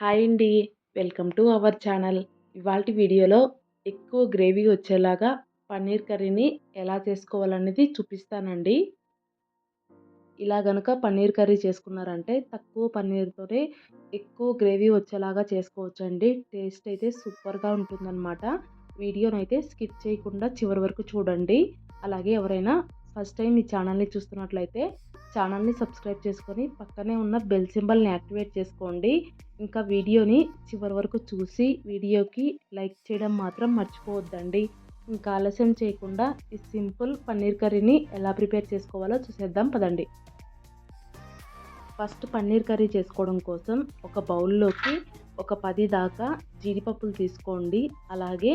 Hi అండి. Welcome to our channel. ఇవాళ వీడియోలో ఎక్కువ గ్రేవీ వచ్చేలాగా పన్నీర్ కర్రీని ఎలా చేసుకోవాలనేది చూపిస్తానండి. ఇలా గనుక పన్నీర్ కర్రీ చేసుకున్నారంటే తక్కువ పన్నీర్తోనే ఎక్కువ గ్రేవీ వచ్చేలాగా చేసుకోవచ్చండి. టేస్ట్ అయితే సూపర్గా ఉంటుందన్నమాట. వీడియోనైతే స్కిప్ చేయకుండా చివరి వరకు చూడండి. అలాగే ఎవరైనా ఫస్ట్ టైం ఈ ఛానల్ని చూస్తున్నట్లయితే ఛానల్ని సబ్స్క్రైబ్ చేసుకొని పక్కనే ఉన్న బెల్ సింబల్ని యాక్టివేట్ చేసుకోండి. ఇంకా వీడియోని చివరి వరకు చూసి వీడియోకి లైక్ చేయడం మాత్రం మర్చిపోవద్దండి. ఇంకా ఆలస్యం చేయకుండా ఈ సింపుల్ పన్నీర్ కర్రీని ఎలా ప్రిపేర్ చేసుకోవాలో చూసేద్దాం పదండి. ఫస్ట్ పన్నీర్ కర్రీ చేసుకోవడం కోసం ఒక బౌల్లోకి ఒక పది దాకా జీడిపప్పులు తీసుకోండి. అలాగే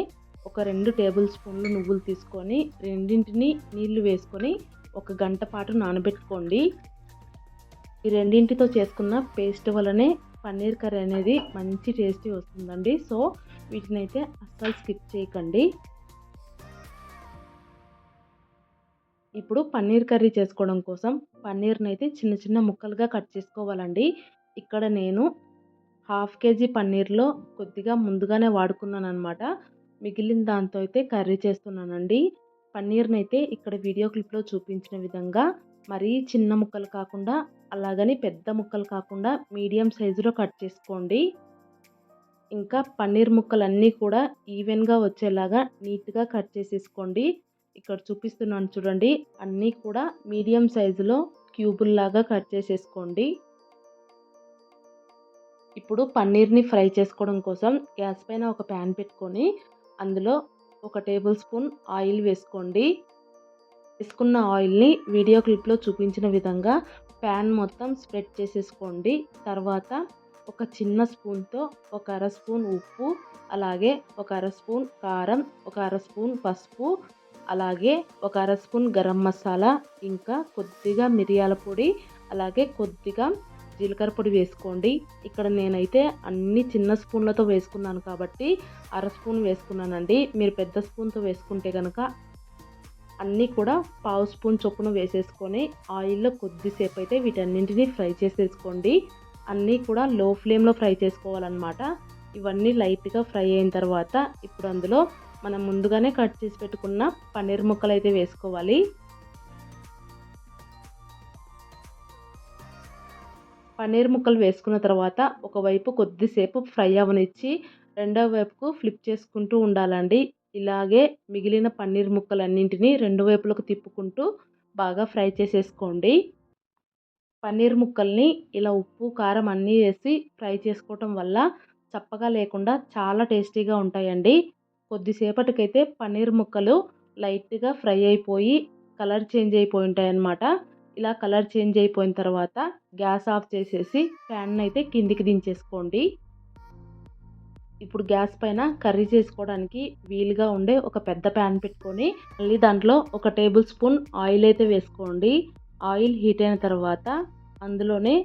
ఒక రెండు టేబుల్ స్పూన్లు నువ్వులు తీసుకొని రెండింటిని నీళ్ళు వేసుకొని ఒక గంట పాటు నానబెట్టుకోండి. ఈ రెండింటితో చేసుకున్న పేస్ట్ వలనే పన్నీర్ కర్రీ అనేది మంచి టేస్టీ వస్తుందండి. సో వీటిని అయితే అస్సలు స్కిప్ చేయకండి. ఇప్పుడు పన్నీర్ కర్రీ చేసుకోవడం కోసం పన్నీర్ని అయితే చిన్న చిన్న ముక్కలుగా కట్ చేసుకోవాలండి. ఇక్కడ నేను హాఫ్ కేజీ పన్నీర్లో కొద్దిగా ముందుగానే వాడుకున్నాను అనమాట మిగిలిన దాంతో అయితే కర్రీ చేస్తున్నానండి. పన్నీర్ని అయితే ఇక్కడ వీడియో క్లిప్లో చూపించిన విధంగా మరీ చిన్న ముక్కలు కాకుండా అలాగని పెద్ద ముక్కలు కాకుండా మీడియం సైజులో కట్ చేసుకోండి. ఇంకా పన్నీర్ ముక్కలన్నీ కూడా ఈవెన్గా వచ్చేలాగా నీట్గా కట్ చేసేసుకోండి. ఇక్కడ చూపిస్తున్నాను చూడండి అన్నీ కూడా మీడియం సైజులో క్యూబుల్లాగా కట్ చేసేసుకోండి. ఇప్పుడు పన్నీర్ని ఫ్రై చేసుకోవడం కోసం గ్యాస్ పైన ఒక ప్యాన్ పెట్టుకొని అందులో ఒక టేబుల్ స్పూన్ ఆయిల్ వేసుకోండి. వేసుకున్న ఆయిల్ని వీడియో క్లిప్లో చూపించిన విధంగా ప్యాన్ మొత్తం స్ప్రెడ్ చేసేసుకోండి. తర్వాత ఒక చిన్న స్పూన్తో ఒక అర స్పూన్ ఉప్పు అలాగే ఒక అర స్పూన్ కారం ఒక అర స్పూన్ పసుపు అలాగే ఒక అర స్పూన్ గరం మసాలా ఇంకా కొద్దిగా మిరియాల పొడి అలాగే కొద్దిగా జీలకర్ర పొడి వేసుకోండి. ఇక్కడ నేనైతే అన్ని చిన్న స్పూన్లతో వేసుకున్నాను కాబట్టి అర స్పూన్ వేసుకున్నానండి. మీరు పెద్ద స్పూన్తో వేసుకుంటే కనుక అన్నీ కూడా పావు స్పూన్ చొప్పున వేసేసుకొని ఆయిల్లో కొద్దిసేపు అయితే వీటన్నింటినీ ఫ్రై చేసేసుకోండి. అన్నీ కూడా లో ఫ్లేమ్లో ఫ్రై చేసుకోవాలన్నమాట. ఇవన్నీ లైట్గా ఫ్రై అయిన తర్వాత ఇప్పుడు అందులో మనం ముందుగానే కట్ చేసి పెట్టుకున్న పన్నీర్ ముక్కలు అయితే వేసుకోవాలి. పన్నీర్ ముక్కలు వేసుకున్న తర్వాత ఒకవైపు కొద్దిసేపు ఫ్రై అవనిచ్చి రెండవ వైపుకు ఫ్లిప్ చేసుకుంటూ ఉండాలండి. ఇలాగే మిగిలిన పన్నీర్ ముక్కలన్నింటినీ రెండు వైపులకు తిప్పుకుంటూ బాగా ఫ్రై చేసేసుకోండి. పన్నీర్ ముక్కల్ని ఇలా ఉప్పు కారం అన్నీ వేసి ఫ్రై చేసుకోవటం వల్ల చప్పగా లేకుండా చాలా టేస్టీగా ఉంటాయండి. కొద్దిసేపటికైతే పన్నీర్ ముక్కలు లైట్గా ఫ్రై అయిపోయి కలర్ చేంజ్ అయిపోయి ఉంటాయి అన్నమాట ఇలా కలర్ చేంజ్ అయిపోయిన తర్వాత గ్యాస్ ఆఫ్ చేసేసి ప్యాన్ అయితే కిందికి దించేసుకోండి. ఇప్పుడు గ్యాస్ పైన కర్రీ చేసుకోవడానికి వీలుగా ఉండే ఒక పెద్ద ప్యాన్ పెట్టుకొని మళ్ళీ దాంట్లో ఒక టేబుల్ స్పూన్ ఆయిల్ అయితే వేసుకోండి. ఆయిల్ హీట్ అయిన తర్వాత అందులోనే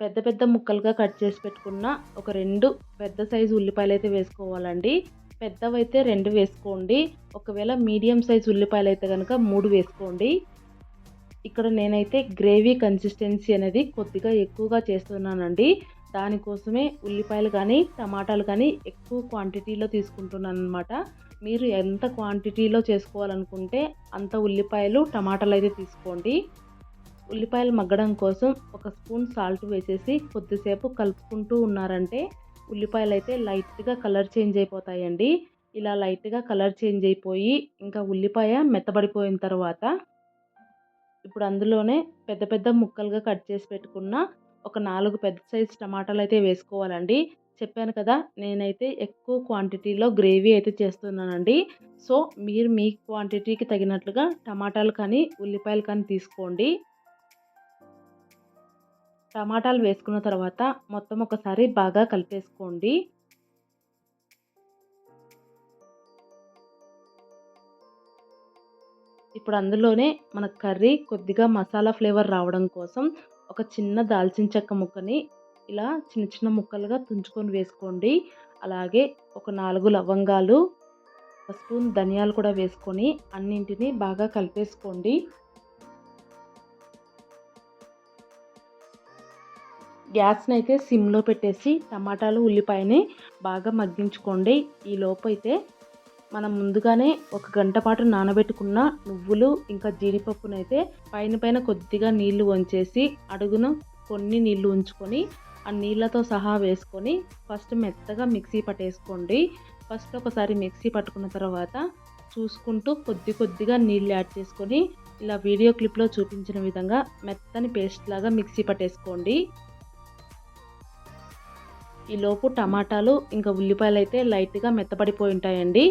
పెద్ద పెద్ద ముక్కలుగా కట్ చేసి పెట్టుకున్న ఒక రెండు పెద్ద సైజు ఉల్లిపాయలు అయితే వేసుకోవాలండి. పెద్దవైతే రెండు వేసుకోండి. ఒకవేళ మీడియం సైజు ఉల్లిపాయలు అయితే కనుక మూడు వేసుకోండి. ఇక్కడ నేనైతే గ్రేవీ కన్సిస్టెన్సీ అనేది కొద్దిగా ఎక్కువగా చేస్తున్నానండి. దానికోసమే ఉల్లిపాయలు కానీ టమాటాలు కానీ ఎక్కువ క్వాంటిటీలో తీసుకుంటున్నాను అనమాట మీరు ఎంత క్వాంటిటీలో చేసుకోవాలనుకుంటే అంత ఉల్లిపాయలు టమాటాలు అయితే తీసుకోండి. ఉల్లిపాయలు మగ్గడం కోసం ఒక స్పూన్ సాల్ట్ వేసేసి కొద్దిసేపు కలుపుకుంటూ ఉన్నారంటే ఉల్లిపాయలు అయితే లైట్గా కలర్ చేంజ్ అయిపోతాయండి. ఇలా లైట్గా కలర్ చేంజ్ అయిపోయి ఇంకా ఉల్లిపాయ మెత్తబడిపోయిన తర్వాత ఇప్పుడు అందులోనే పెద్ద పెద్ద ముక్కలుగా కట్ చేసి పెట్టుకున్న ఒక నాలుగు పెద్ద సైజు టమాటాలు అయితే వేసుకోవాలండి. చెప్పాను కదా నేనైతే ఎక్కువ క్వాంటిటీలో గ్రేవీ అయితే చేస్తున్నానండి. సో మీరు మీ క్వాంటిటీకి తగినట్లుగా టమాటాలు కానీ ఉల్లిపాయలు కానీ తీసుకోండి. టమాటాలు వేసుకున్న తర్వాత మొత్తం ఒకసారి బాగా కలిపేసుకోండి. ఇప్పుడు అందులోనే మన కర్రీ కొద్దిగా మసాలా ఫ్లేవర్ రావడం కోసం ఒక చిన్న దాల్చిన చెక్క ముక్కని ఇలా చిన్న చిన్న ముక్కలుగా తుంచుకొని వేసుకోండి. అలాగే ఒక నాలుగు లవంగాలు ఒక స్పూన్ ధనియాలు కూడా వేసుకొని అన్నింటినీ బాగా కలిపేసుకోండి. గ్యాస్ని అయితే సిమ్లో పెట్టేసి టమాటాలు ఉల్లిపాయని బాగా మగ్గించుకోండి. ఈ లోపు అయితే మనం ముందుగానే ఒక గంట పాటు నానబెట్టుకున్న నువ్వులు ఇంకా జీడిపప్పునైతే పైన పైన కొద్దిగా నీళ్ళు వంచేసి అడుగున కొన్ని నీళ్ళు ఉంచుకొని ఆ నీళ్ళతో సహా వేసుకొని ఫస్ట్ మెత్తగా మిక్సీ పట్టేసుకోండి. ఫస్ట్ ఒకసారి మిక్సీ పట్టుకున్న తర్వాత చూసుకుంటూ కొద్ది కొద్దిగా నీళ్ళు యాడ్ చేసుకొని ఇలా వీడియో క్లిప్లో చూపించిన విధంగా మెత్తని పేస్ట్ లాగా మిక్సీ పట్టేసుకోండి. ఈలోపు టమాటాలు ఇంకా ఉల్లిపాయలు అయితే లైట్గా మెత్తపడిపోయి ఉంటాయండి.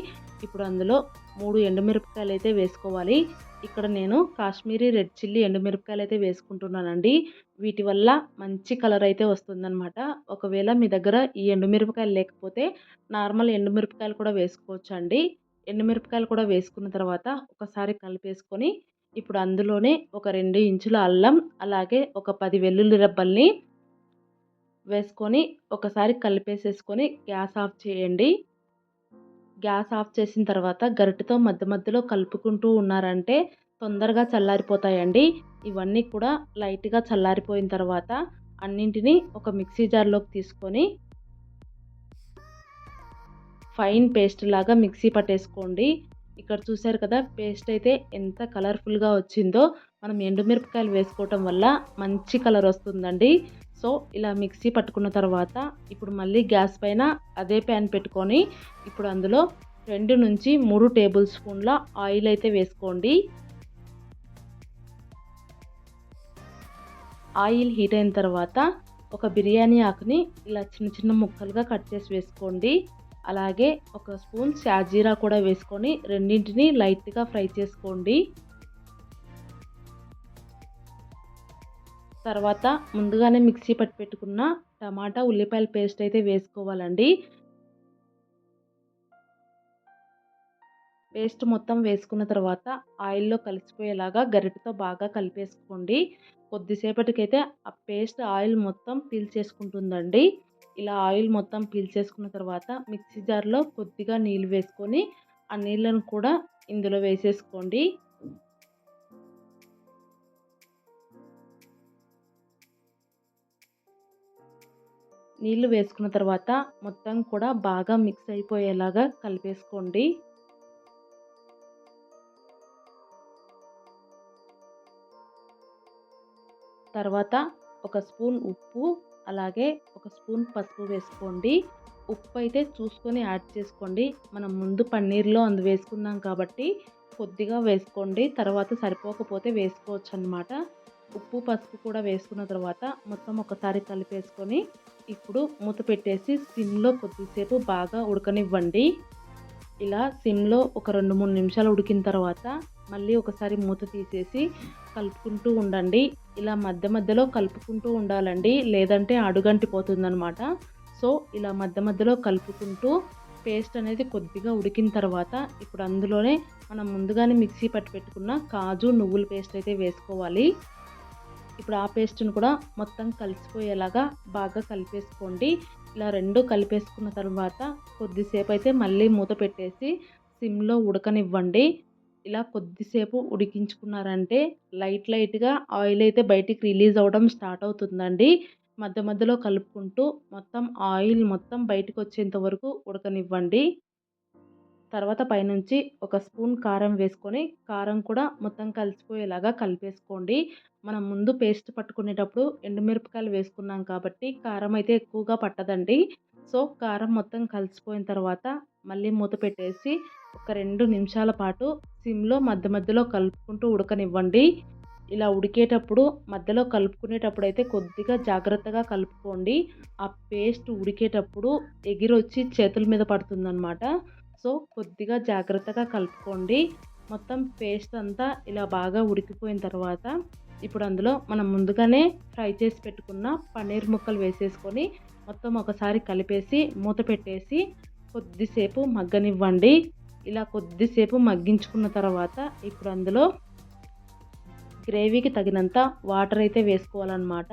ఇప్పుడు అందులో మూడు ఎండుమిరపకాయలు అయితే వేసుకోవాలి. ఇక్కడ నేను కాశ్మీరీ రెడ్ చిల్లీ ఎండుమిరపకాయలు అయితే వేసుకుంటున్నానండి. వీటి వల్ల మంచి కలర్ అయితే వస్తుందన్నమాట. ఒకవేళ మీ దగ్గర ఈ ఎండుమిరపకాయలు లేకపోతే నార్మల్ ఎండుమిరపకాయలు కూడా వేసుకోవచ్చు అండి ఎండుమిరపకాయలు కూడా వేసుకున్న తర్వాత ఒకసారి కలిపేసుకొని ఇప్పుడు అందులోనే ఒక రెండు ఇంచుల అల్లం అలాగే ఒక పది వెల్లుల్లి రెబ్బల్ని వేసుకొని ఒకసారి కలిపేసేసుకొని గ్యాస్ ఆఫ్ చేయండి. గ్యాస్ ఆఫ్ చేసిన తర్వాత గరిటెతో మధ్య మధ్యలో కలుపుకుంటూ ఉన్నారంటే తొందరగా చల్లారిపోతాయండి. ఇవన్నీ కూడా లైట్గా చల్లారిపోయిన తర్వాత అన్నింటినీ ఒక మిక్సీ జార్లోకి తీసుకొని ఫైన్ పేస్ట్ లాగా మిక్సీ పట్టేసుకోండి. ఇక్కడ చూసారు కదా పేస్ట్ అయితే ఎంత కలర్ఫుల్గా వచ్చిందో. మనం ఎండుమిరపకాయలు వేసుకోవటం వల్ల మంచి కలర్ వస్తుందండి. సో ఇలా మిక్సీ పట్టుకున్న తర్వాత ఇప్పుడు మళ్ళీ గ్యాస్ పైన అదే ప్యాన్ పెట్టుకొని ఇప్పుడు అందులో రెండు నుంచి మూడు టేబుల్ స్పూన్ల ఆయిల్ అయితే వేసుకోండి. ఆయిల్ హీట్ అయిన తర్వాత ఒక బిర్యానీ ఆకుని ఇలా చిన్న చిన్న ముక్కలుగా కట్ చేసి వేసుకోండి. అలాగే ఒక స్పూన్ షాజీరా కూడా వేసుకొని రెండింటిని లైట్గా ఫ్రై చేసుకోండి. తర్వాత ముందుగానే మిక్సీ పట్టి పెట్టుకున్న టమాటా ఉల్లిపాయల పేస్ట్ అయితే వేసుకోవాలండి. పేస్ట్ మొత్తం వేసుకున్న తర్వాత ఆయిల్లో కలిసిపోయేలాగా గరిటతో బాగా కలిపేసుకోండి. కొద్దిసేపటికైతే ఆ పేస్ట్ ఆయిల్ మొత్తం పీల్చేసుకుంటుందండి ఇలా ఆయిల్ మొత్తం పీల్చేసుకున్న తర్వాత మిక్సీ జార్లో కొద్దిగా నీళ్ళు వేసుకొని ఆ నీళ్ళను కూడా ఇందులో వేసేసుకోండి. నీళ్ళు వేసుకున్న తర్వాత మొత్తం కూడా బాగా మిక్స్ అయిపోయేలాగా కలిపేసుకోండి. తర్వాత ఒక స్పూన్ ఉప్పు అలాగే ఒక స్పూన్ పసుపు వేసుకోండి. ఉప్పు అయితే చూసుకొని యాడ్ చేసుకోండి. మనం ముందు పన్నీర్లో అందు వేసుకున్నాం కాబట్టి కొద్దిగా వేసుకోండి. తర్వాత సరిపోకపోతే వేసుకోవచ్చు అనమాట ఉప్పు పసుపు కూడా వేసుకున్న తర్వాత మొత్తం ఒకసారి కలిపేసుకొని ఇప్పుడు మూత పెట్టేసి సిమ్లో కొద్దిసేపు బాగా ఉడకనివ్వండి. ఇలా సిమ్లో ఒక రెండు మూడు నిమిషాలు ఉడికిన తర్వాత మళ్ళీ ఒకసారి మూత తీసేసి కలుపుకుంటూ ఉండండి. ఇలా మధ్య మధ్యలో కలుపుకుంటూ ఉండాలండి. లేదంటే అడుగంటిపోతుందనమాట. సో ఇలా మధ్య మధ్యలో కలుపుకుంటూ పేస్ట్ అనేది కొద్దిగా ఉడికిన తర్వాత ఇప్పుడు అందులోనే మనం ముందుగానే మిక్సీ పట్టి పెట్టుకున్న కాజు నువ్వుల పేస్ట్ అయితే వేసుకోవాలి. ఇప్పుడు ఆ పేస్ట్ని కూడా మొత్తం కలిసిపోయేలాగా బాగా కలిపేసుకోండి. ఇలా రెండు కలిపేసుకున్న తర్వాత కొద్దిసేపు అయితే మళ్ళీ మూత పెట్టేసి సిమ్లో ఉడకనివ్వండి. ఇలా కొద్దిసేపు ఉడికించుకున్నారంటే లైట్ లైట్గా ఆయిల్ అయితే బయటికి రిలీజ్ అవ్వడం స్టార్ట్ అవుతుందండి. మధ్య మధ్యలో కలుపుకుంటూ మొత్తం ఆయిల్ మొత్తం బయటకు వచ్చేంత వరకు ఉడకనివ్వండి. తర్వాత పైనుంచి ఒక స్పూన్ కారం వేసుకొని కారం కూడా మొత్తం కలిసిపోయేలాగా కలిపేసుకోండి. మనం ముందు పేస్ట్ పట్టుకునేటప్పుడు ఎండుమిరపకాయలు వేసుకున్నాం కాబట్టి కారం అయితే ఎక్కువగా పట్టదండి. సో కారం మొత్తం కలిసిపోయిన తర్వాత మళ్ళీ మూత పెట్టేసి ఒక రెండు నిమిషాల పాటు సిమ్లో మధ్య మధ్యలో కలుపుకుంటూ ఉడకనివ్వండి. ఇలా ఉడికేటప్పుడు మధ్యలో కలుపుకునేటప్పుడు అయితే కొద్దిగా జాగ్రత్తగా కలుపుకోండి. ఆ పేస్ట్ ఉడికేటప్పుడు ఎగిరొచ్చి చేతుల మీద పడుతుందన్నమాట. సో కొద్దిగా జాగ్రత్తగా కలుపుకోండి. మొత్తం పేస్ట్ అంతా ఇలా బాగా ఉడికిపోయిన తర్వాత ఇప్పుడు అందులో మనం ముందుగానే ఫ్రై చేసి పెట్టుకున్న పన్నీర్ ముక్కలు వేసేసుకొని మొత్తం ఒకసారి కలిపేసి మూత పెట్టేసి కొద్దిసేపు మగ్గనివ్వండి. ఇలా కొద్దిసేపు మగ్గించుకున్న తర్వాత ఇప్పుడు అందులో గ్రేవీకి తగినంత వాటర్ అయితే వేసుకోవాలన్నమాట.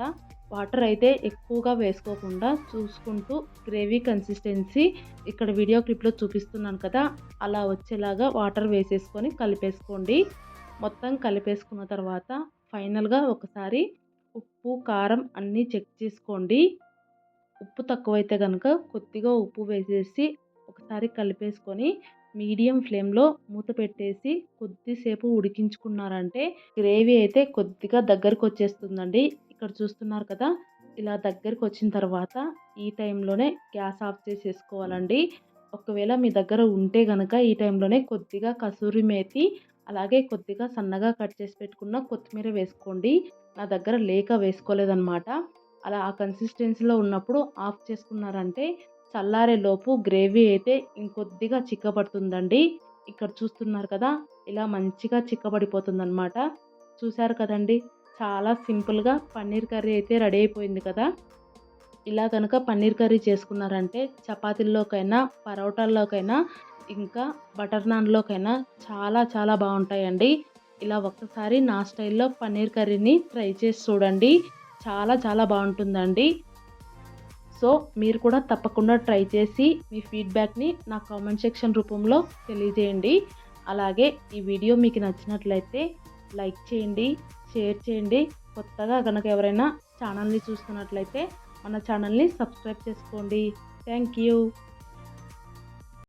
వాటర్ అయితే ఎక్కువగా వేసుకోకుండా చూసుకుంటూ గ్రేవీ కన్సిస్టెన్సీ ఇక్కడ వీడియో క్లిప్లో చూపిస్తున్నాను కదా అలా వచ్చేలాగా వాటర్ వేసేసుకొని కలిపేసుకోండి. మొత్తం కలిపేసుకున్న తర్వాత ఫైనల్గా ఒకసారి ఉప్పు కారం అన్నీ చెక్ చేసుకోండి. ఉప్పు తక్కువైతే కనుక కొద్దిగా ఉప్పు వేసేసి ఒకసారి కలిపేసుకొని మీడియం ఫ్లేమ్లో మూత పెట్టేసి కొద్దిసేపు ఉడికించుకున్నారంటే గ్రేవీ అయితే కొద్దిగా దగ్గరకు వచ్చేస్తుందండి. ఇక్కడ చూస్తున్నారు కదా ఇలా దగ్గరికి వచ్చిన తర్వాత ఈ టైంలోనే గ్యాస్ ఆఫ్ చేసేసుకోవాలండి. ఒకవేళ మీ దగ్గర ఉంటే కనుక ఈ టైంలోనే కొద్దిగా కసూరి మేతి అలాగే కొద్దిగా సన్నగా కట్ చేసి పెట్టుకున్న కొత్తిమీర వేసుకోండి. నా దగ్గర లేక వేసుకోలేదన్నమాట. అలా ఆ కన్సిస్టెన్సీలో ఉన్నప్పుడు ఆఫ్ చేసుకున్నారంటే చల్లారే లోపు గ్రేవీ అయితే ఇంకొద్దిగా చిక్కబడుతుందండి. ఇక్కడ చూస్తున్నారు కదా ఇలా మంచిగా చిక్కబడిపోతుందన్నమాట. చూశారు కదండి? చాలా సింపుల్గా పన్నీర్ కర్రీ అయితే రెడీ అయిపోయింది కదా. ఇలా కనుక పన్నీర్ కర్రీ చేసుకున్నారంటే చపాతీల్లోకైనా పరోటాల్లోకైనా ఇంకా బటర్ నాన్లోకైనా చాలా చాలా బాగుంటాయండి. ఇలా ఒక్కసారి నా స్టైల్లో పన్నీర్ కర్రీని ట్రై చేసి చూడండి. చాలా చాలా బాగుంటుందండి. సో మీరు కూడా తప్పకుండా ట్రై చేసి మీ ఫీడ్బ్యాక్ని నా కామెంట్ సెక్షన్ రూపంలో తెలియజేయండి. అలాగే ఈ వీడియో మీకు నచ్చినట్లయితే లైక్ చేయండి. షేర్ చేయండి. కొత్తగా కనుక ఎవరైనా ఛానల్ని చూస్తున్నట్లయితే మన ఛానల్ని సబ్స్క్రైబ్ చేసుకోండి. Thank you.